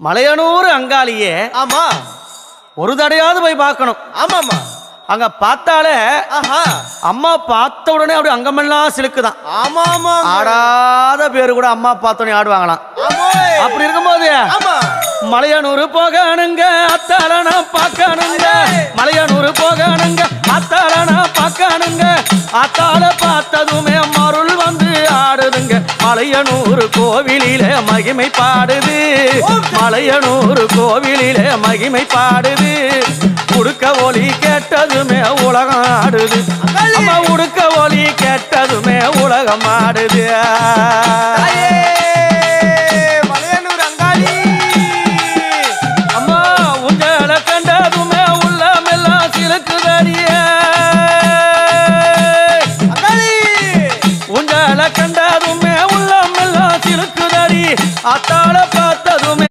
மலையனூர் அங்காளியே. ஆமா. ஒரு தடையாவது போய் பார்க்கணும். ஆமாமா அங்க பார்த்தாலே ஆஹா. அம்மா பார்த்த உடனே அப்படி அங்கமெல்லாம் சிலுக்குதான். ஆமா ஆமா ஆடாத பேரு கூட அம்மா பார்த்தோன்னே ஆடுவாங்களாம். அப்படி இருக்கும்போது ஆமா. மலையனூர் போகணுங்க அத்தால நான் பார்க்கணுங்க. மலையனூர் போகணுங்க அத்தால நான் பார்க்கணுங்க. அத்தால பார்த்ததுமே ஆடுதுங்க மலையனூர் கோவிலிலே மகிமை பாடுது. மலையனூர் கோவிலிலே மகிமை பாடுது. உடுக்க ஒலி கேட்டதுமே உலகம் ஆடுது. நம்ம உடுக்க ஒலி கேட்டதுமே உலகம் ஆடுது. அத்தாள பார்த்ததுமே